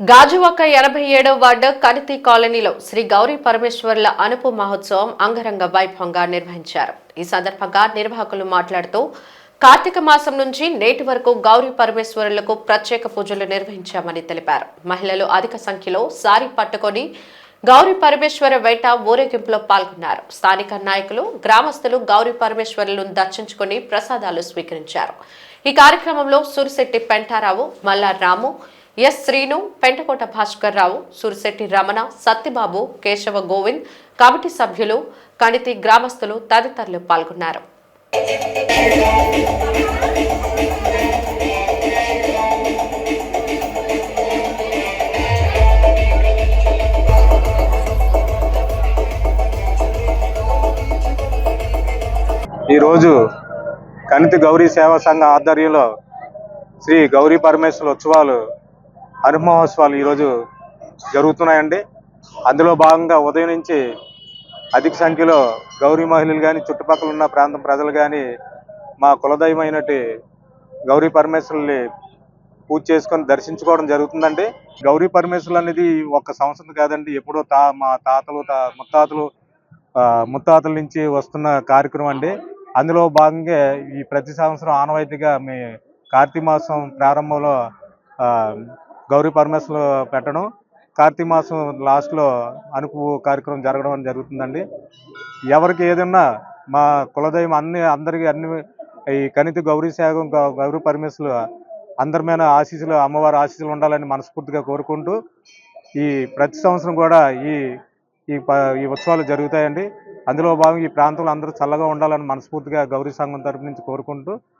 గాజువాక ఎనభై ఏడవ వార్డు కనితి కాలనీలో శ్రీ గౌరీ పరమేశ్వర్ల అనుపు మహోత్సవం అంగరంగ వైభవంగా నిర్వహించారు. ఈ సందర్భంగా నిర్వాహకులు మాట్లాడుతూ కార్తీక మాసం నుంచి నేటి వరకు గౌరీ పరమేశ్వరులకు ప్రత్యేక పూజలు నిర్వహించామని తెలిపారు. మహిళలు అధిక సంఖ్యలో సారీ పట్టుకొని గౌరీ పరమేశ్వర వేట ఊరేగింపులో పాల్గొన్నారు. స్థానిక నాయకులు గ్రామస్తులు గౌరీ పరమేశ్వరులను దర్శించుకుని ప్రసాదాలు స్వీకరించారు. ఈ కార్యక్రమంలో సురిశెట్టి పెంటారావు మల్లారాము రాము ఎస్ శ్రీను పెంటకోట భాస్కర్ రావు సురిశెట్టి రమణ సత్యబాబు కేశవ గోవింద్ కమిటీ సభ్యులు కణితి గ్రామస్తులు తదితరులు పాల్గొన్నారు. ఈరోజు కణితి గౌరీ సేవా సంఘ ఆధ్వర్యంలో శ్రీ గౌరీ పరమేశ్వర ఉత్సవాలు హనుమహోత్సవాలు ఈరోజు జరుగుతున్నాయండి. అందులో భాగంగా ఉదయం నుంచి అధిక సంఖ్యలో గౌరీ మహిళలు కానీ చుట్టుపక్కల ఉన్న ప్రాంతం ప్రజలు కానీ మా కులదైవమైనటి గౌరీ పరమేశ్వరుల్ని పూజ చేసుకొని దర్శించుకోవడం జరుగుతుందండి. గౌరీ పరమేశ్వరులు అనేది ఒక సంవత్సరం కాదండి ఎప్పుడో తా మా తాతలు తా ముత్తాతలు ముత్తాతల నుంచి వస్తున్న కార్యక్రమం అండి. అందులో భాగంగా ఈ ప్రతి సంవత్సరం ఆనవాయితీగా మీ కార్తీక మాసం ప్రారంభంలో గౌరీ పరమేశ్వరులు పెట్టడం. కార్తీక మాసం లాస్ట్లో అనుపు కార్యక్రమం జరగడం అని జరుగుతుందండి. ఎవరికి ఏదన్నా మా కులదైవం అన్ని అందరికీ అన్ని ఈ కనితి గౌరీ శాగం గౌ- గౌరీ పరమేశ్వరులు అందరి మీద ఆశీస్సులు అమ్మవారి ఆశీస్సులు ఉండాలని మనస్ఫూర్తిగా కోరుకుంటూ ఈ ప్రతి సంవత్సరం కూడా ఈ ఈ ప ఈ ఉత్సవాలు జరుగుతాయండి. అందులో భాగంగా ఈ ప్రాంతంలో అందరూ చల్లగా ఉండాలని మనస్ఫూర్తిగా గౌరీ సంఘం తరపు నుంచి కోరుకుంటూ